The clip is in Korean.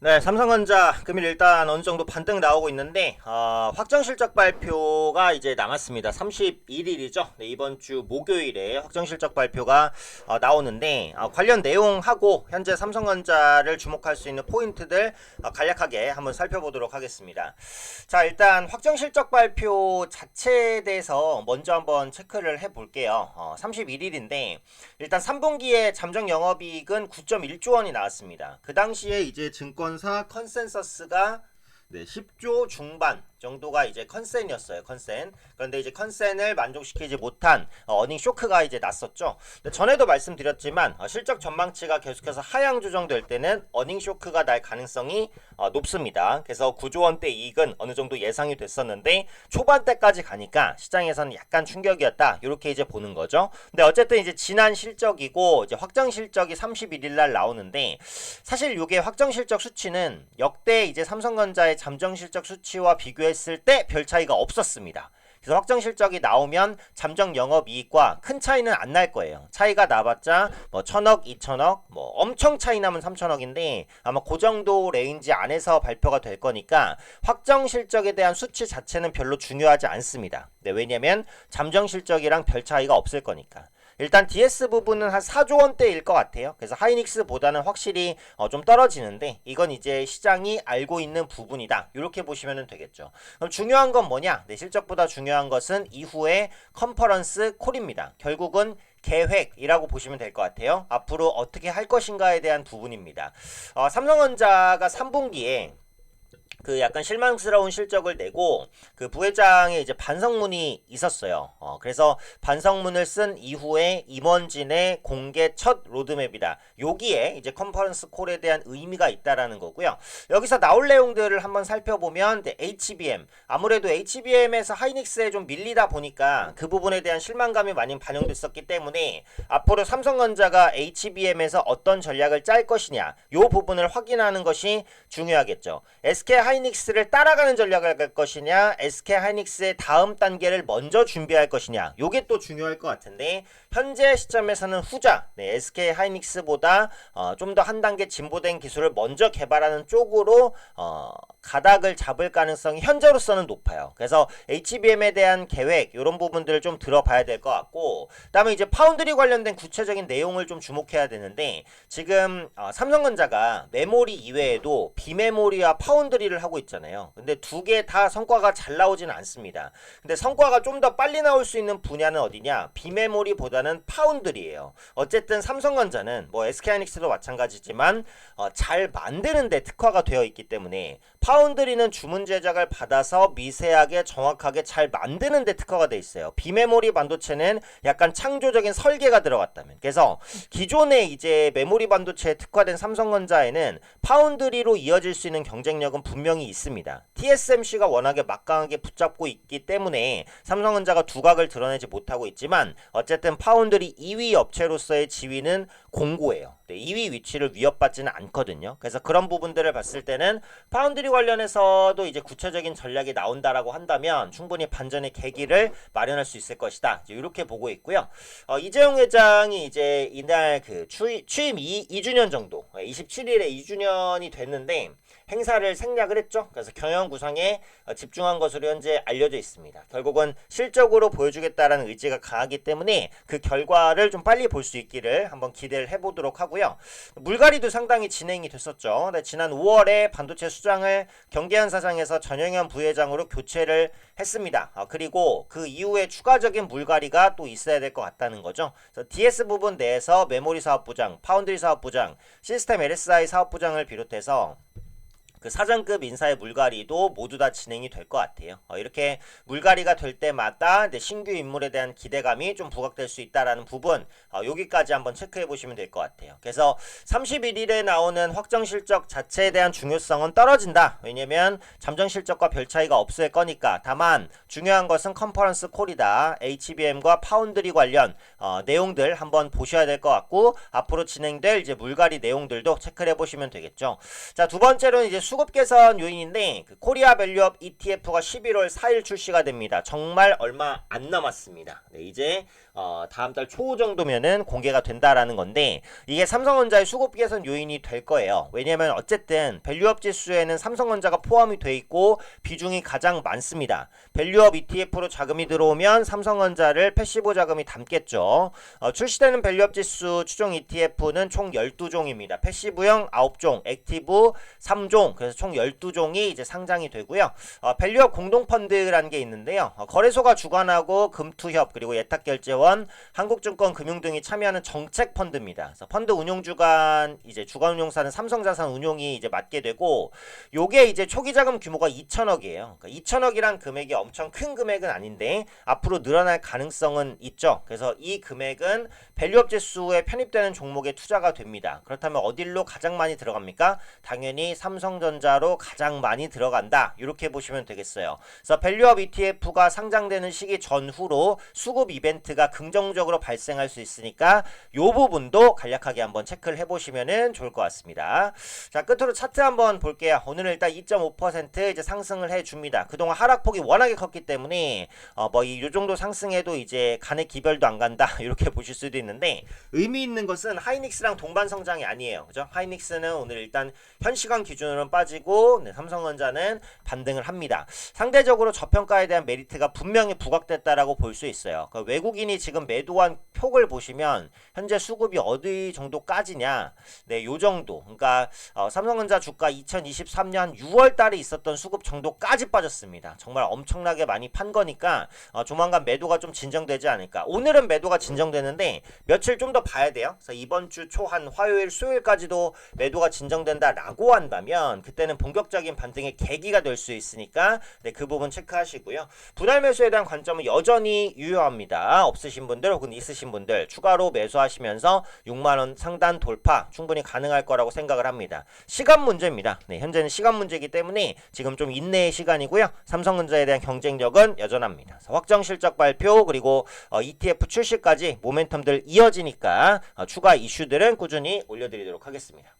네, 삼성전자 금일 일단 어느 정도 반등 나오고 있는데 어, 확정 실적 발표가 이제 남았습니다. 31일이죠. 네, 이번 주 목요일에 확정 실적 발표가 어, 나오는데 어, 관련 내용하고 현재 삼성전자를 주목할 수 있는 포인트들 어, 간략하게 한번 살펴보도록 하겠습니다. 자, 일단 확정 실적 발표 자체에 대해서 먼저 한번 체크를 해 볼게요. 어, 31일인데 일단 3분기에 잠정 영업이익은 9.1조 원이 나왔습니다. 그 당시에 이제 증권 사 컨센서스가 네, 10조 중반 정도가 이제 컨센이었어요. 컨센. 그런데 이제 컨센을 만족시키지 못한 어, 어닝 쇼크가 이제 났었죠. 전에도 말씀드렸지만 어, 실적 전망치가 계속해서 하향 조정될 때는 어닝 쇼크가 날 가능성이 어, 높습니다. 그래서 9조 원대 이익은 어느 정도 예상이 됐었는데 초반대까지 가니까 시장에서는 약간 충격이었다. 이렇게 이제 보는 거죠. 근데 어쨌든 이제 지난 실적이고 이제 확정 실적이 31일 날 나오는데 사실 이게 확정 실적 수치는 역대 이제 삼성전자의 잠정 실적 수치와 비교 했을 때 별 차이가 없었습니다. 그래서 확정 실적이 나오면 잠정 영업 이익과 큰 차이는 안 날 거예요. 차이가 나봤자 뭐 천억, 이천억, 뭐 엄청 차이 나면 삼천억인데 아마 그 정도 레인지 안에서 발표가 될 거니까 확정 실적에 대한 수치 자체는 별로 중요하지 않습니다. 네, 왜냐면 잠정 실적이랑 별 차이가 없을 거니까. 일단 DS 부분은 한 4조 원대일 것 같아요. 그래서 하이닉스보다는 확실히 어, 좀 떨어지는데 이건 이제 시장이 알고 있는 부분이다. 이렇게 보시면 되겠죠. 그럼 중요한 건 뭐냐? 네, 실적보다 중요한 것은 이후에 컨퍼런스 콜입니다. 결국은 계획이라고 보시면 될 것 같아요. 앞으로 어떻게 할 것인가에 대한 부분입니다. 어, 삼성전자가 3분기에 그 약간 실망스러운 실적을 내고 그 부회장의 이제 반성문이 있었어요. 어, 그래서 반성문을 쓴 이후에 임원진의 공개 첫 로드맵이다. 여기에 이제 컨퍼런스 콜에 대한 의미가 있다라는 거고요. 여기서 나올 내용들을 한번 살펴보면 HBM 아무래도 HBM에서 하이닉스에 좀 밀리다 보니까 그 부분에 대한 실망감이 많이 반영됐었기 때문에 앞으로 삼성전자가 HBM에서 어떤 전략을 짤 것이냐 요 부분을 확인하는 것이 중요하겠죠. SK 하이 닉스를 따라가는 전략을 갈 것이냐, SK 하이닉스의 다음 단계를 먼저 준비할 것이냐, 요게 또 중요할 것 같은데 현재 시점에서는 후자, 네, SK 하이닉스보다 어, 좀 더 한 단계 진보된 기술을 먼저 개발하는 쪽으로 어, 가닥을 잡을 가능성이 현재로서는 높아요. 그래서 HBM에 대한 계획 이런 부분들을 좀 들어봐야 될 것 같고, 그 다음에 이제 파운드리 관련된 구체적인 내용을 좀 주목해야 되는데 지금 어, 삼성전자가 메모리 이외에도 비메모리와 파운드리를 하고 있잖아요. 근데 두 개 다 성과가 잘 나오지는 않습니다. 근데 성과가 좀 더 빨리 나올 수 있는 분야는 어디냐? 비메모리보다는 파운드리예요. 어쨌든 삼성전자는 뭐 SK하이닉스도 마찬가지지만 어, 잘 만드는데 특화가 되어 있기 때문에 파운드리는 주문 제작을 받아서 미세하게 정확하게 잘 만드는데 특화가 돼 있어요. 비메모리 반도체는 약간 창조적인 설계가 들어갔다면. 그래서 기존에 이제 메모리 반도체에 특화된 삼성전자에는 파운드리로 이어질 수 있는 경쟁력은 분명 히 있습니다. TSMC가 워낙에 막강하게 붙잡고 있기 때문에 삼성전자가 두각을 드러내지 못하고 있지만 어쨌든 파운드리 2위 업체로서의 지위는 공고해요. 네, 2위 위치를 위협받지는 않거든요. 그래서 그런 부분들을 봤을 때는 파운드리 관련해서도 이제 구체적인 전략이 나온다라고 한다면 충분히 반전의 계기를 마련할 수 있을 것이다. 이렇게 보고 있고요. 어, 이재용 회장이 이제 이날 그 취, 취임 2, 2주년 정도, 27일에 2주년이 됐는데 행사를 생략을 했죠. 그래서 경영 구상에 어, 집중한 것으로 현재 알려져 있습니다. 결국은 실적으로 보여주겠다라는 의지가 강하기 때문에 그 결과를 좀 빨리 볼 수 있기를 한번 기대를 해보도록 하고요. 물갈이도 상당히 진행이 됐었죠. 네, 지난 5월에 반도체 수장을 경계현 사장에서 전영현 부회장으로 교체를 했습니다. 아, 그리고 그 이후에 추가적인 물갈이가 또 있어야 될 것 같다는 거죠. DS 부분 내에서 메모리 사업부장, 파운드리 사업부장, 시스템 LSI 사업부장을 비롯해서 그 사장급 인사의 물갈이도 모두 다 진행이 될 것 같아요. 어, 이렇게 물갈이가 될 때마다 신규 인물에 대한 기대감이 좀 부각될 수 있다라는 부분 어, 여기까지 한번 체크해 보시면 될 것 같아요. 그래서 31일에 나오는 확정 실적 자체에 대한 중요성은 떨어진다. 왜냐면 잠정 실적과 별 차이가 없을 거니까. 다만 중요한 것은 컨퍼런스 콜이다. HBM과 파운드리 관련 어, 내용들 한번 보셔야 될 것 같고 앞으로 진행될 이제 물갈이 내용들도 체크를 해보시면 되겠죠. 자 두 번째로는 이제 수급 개선 요인인데 그 코리아 밸류업 ETF가 11월 4일 출시가 됩니다. 정말 얼마 안 남았습니다. 네, 이제 어, 다음 달 초 정도면은 공개가 된다라는 건데 이게 삼성전자의 수급 개선 요인이 될 거예요. 왜냐면 어쨌든 밸류업 지수에는 삼성전자가 포함이 돼 있고 비중이 가장 많습니다. 밸류업 ETF로 자금이 들어오면 삼성전자를 패시브 자금이 담겠죠. 어, 출시되는 밸류업 지수 추종 ETF는 총 12종입니다. 패시브형 9종, 액티브 3종, 그래서 총 12종이 이제 상장이 되고요. 어, 밸류업 공동펀드라는 게 있는데요. 어, 거래소가 주관하고 금투협 그리고 예탁결제원, 한국증권 금융 등이 참여하는 정책 펀드입니다. 그래서 펀드 운용주간 이제 주관운용사는 삼성자산 운용이 이제 맡게 되고 요게 이제 초기 자금 규모가 2천억이에요. 그러니까 2천억이란 금액이 엄청 큰 금액은 아닌데 앞으로 늘어날 가능성은 있죠. 그래서 이 금액은 밸류업 지수에 편입되는 종목에 투자가 됩니다. 그렇다면 어딜로 가장 많이 들어갑니까? 당연히 삼성전자로 가장 많이 들어간다. 이렇게 보시면 되겠어요. 그래서 밸류업 ETF가 상장되는 시기 전후로 수급 이벤트가 긍정적으로 발생할 수 있으니까 요 부분도 간략하게 한번 체크를 해보시면 좋을 것 같습니다. 자 끝으로 차트 한번 볼게요. 오늘은 일단 2.5% 이제 상승을 해줍니다. 그동안 하락폭이 워낙에 컸기 때문에 어, 뭐이 요 정도 상승해도 이제 간의 기별도 안 간다 이렇게 보실 수도 있는데 의미 있는 것은 하이닉스랑 동반 성장이 아니에요. 그죠? 하이닉스는 오늘 일단 현 시간 기준으로는 빠지고 네, 삼성전자는 반등을 합니다. 상대적으로 저평가에 대한 메리트가 분명히 부각됐다라고 볼 수 있어요. 그 외국인이 지금 매도한 폭을 보시면 현재 수급이 어디 정도까지냐? 네, 요 정도. 그러니까 어, 삼성전자 주가 2023년 6월 달에 있었던 수급 정도까지 빠졌습니다. 정말 엄청나게 많이 판 거니까 어, 조만간 매도가 좀 진정되지 않을까. 오늘은 매도가 진정되는데 며칠 좀 더 봐야 돼요. 그래서 이번 주 초 한 화요일, 수요일까지도 매도가 진정된다 라고 한다면 그때는 본격적인 반등의 계기가 될 수 있으니까 네, 그 부분 체크하시고요. 분할 매수에 대한 관점은 여전히 유효합니다. 없으 신 분들 혹은 있으신 분들 추가로 매수하시면서 6만 원 상단 돌파 충분히 가능할 거라고 생각을 합니다. 시간 문제입니다. 네, 현재는 시간 문제이기 때문에 지금 좀 인내의 시간이고요. 삼성전자에 대한 경쟁력은 여전합니다. 확정 실적 발표 그리고 어, ETF 출시까지 모멘텀들 이어지니까 어, 추가 이슈들은 꾸준히 올려드리도록 하겠습니다.